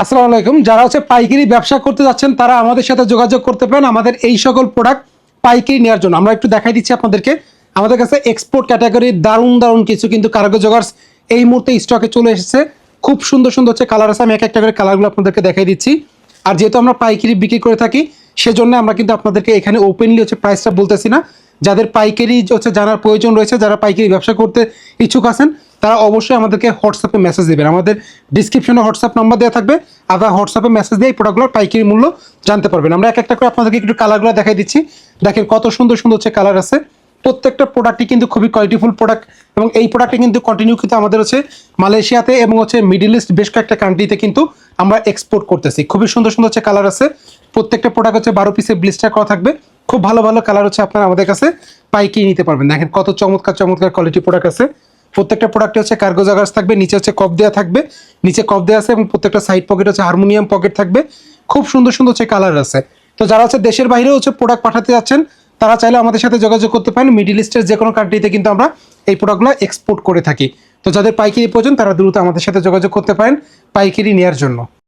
আসসালামু আলাইকুম। যারা হচ্ছে পাইকারি ব্যবসা করতে যাচ্ছেন, তারা আমাদের সাথে যোগাযোগ করতে পারেন আমাদের এই সকল প্রোডাক্ট পাইকারি নেওয়ার জন্য। আমরা একটু দেখাই দিচ্ছি আপনাদেরকে। আমাদের কাছে এক্সপোর্ট ক্যাটাগরির দারুণ দারুণ কিছু কিন্তু কার্গো জগার্স এই মুহূর্তে স্টকে চলে এসেছে। খুব সুন্দর সুন্দর হচ্ছে কালার আছে। আমি এক একটা করে কালারগুলো আপনাদেরকে দেখাই দিচ্ছি। আর যেহেতু আমরা পাইকারি বিক্রি করে থাকি, সেজন্য আমরা কিন্তু আপনাদেরকে এখানে ওপেনলি হচ্ছে প্রাইসটা বলতেছি না। যাদের পাইকারি হচ্ছে জানার প্রয়োজন রয়েছে, যারা পাইকারি ব্যবসা করতে ইচ্ছুক আছেন তারা অবশ্যই আমাদেরকে হোয়াটসঅ্যাপে মেসেজ দেবেন। আমাদের ডিসক্রিপশনে হোয়াটসঅ্যাপ নাম্বার দেওয়া থাকবে। আবার হোয়াটসঅ্যাপে মেসেজ দিয়ে এই প্রোডাক্টগুলোর পাইকারি মূল্য জানতে পারবেন। আমরা এক একটা করে আপনাদেরকে একটু কালারগুলো দেখাই দিচ্ছি। দেখেন কত সুন্দর সুন্দর হচ্ছে কালার আছে। প্রত্যেকটা প্রোডাক্টই কিন্তু খুবই কোয়ালিটিফুল প্রোডাক্ট এবং এই প্রোডাক্টে কিন্তু কন্টিনিউ কিন্তু আমাদের হচ্ছে মালয়েশিয়াতে এবং হচ্ছে মিডিল ইস্ট বেশ কয়েকটা কান্ট্রিতে কিন্তু আমরা এক্সপোর্ট করতেছি। খুবই সুন্দর সুন্দর হচ্ছে কালার আছে। প্রত্যেকটা প্রোডাক্ট হচ্ছে বারো পিসের ব্লিস্টার করা থাকবে। খুব ভালো ভালো কালার হচ্ছে আপনারা আমাদের কাছে পাইকিয়ে নিতে পারবেন। দেখেন কত চমৎকার চমৎকার কোয়ালিটি প্রোডাক্ট আছে। প্রত্যেকটা প্রোডাক্টে হচ্ছে কার্গো জাগার্স থাকবে, নিচে হচ্ছে কপ দেওয়া থাকবে, নিচে কপ দেওয়া আছে এবং প্রত্যেকটা সাইড পকেট হচ্ছে হারমোনিয়াম পকেট থাকবে। খুব সুন্দর সুন্দর হচ্ছে কালার আছে। তো যারা হচ্ছে দেশের বাইরেও হচ্ছে প্রোডাক্ট পাঠাতে যাচ্ছেন, তারা চাইলে আমাদের সাথে যোগাযোগ করতে পারেন। মিডিল ইস্টের যে কোনো কান্ট্রিতে কিন্তু আমরা এই প্রোডাক্টগুলো এক্সপোর্ট করে থাকি। তো যাদের পাইকারি প্রয়োজন, তারা দ্রুত আমাদের সাথে যোগাযোগ করতে পারেন পাইকারি নেওয়ার জন্য।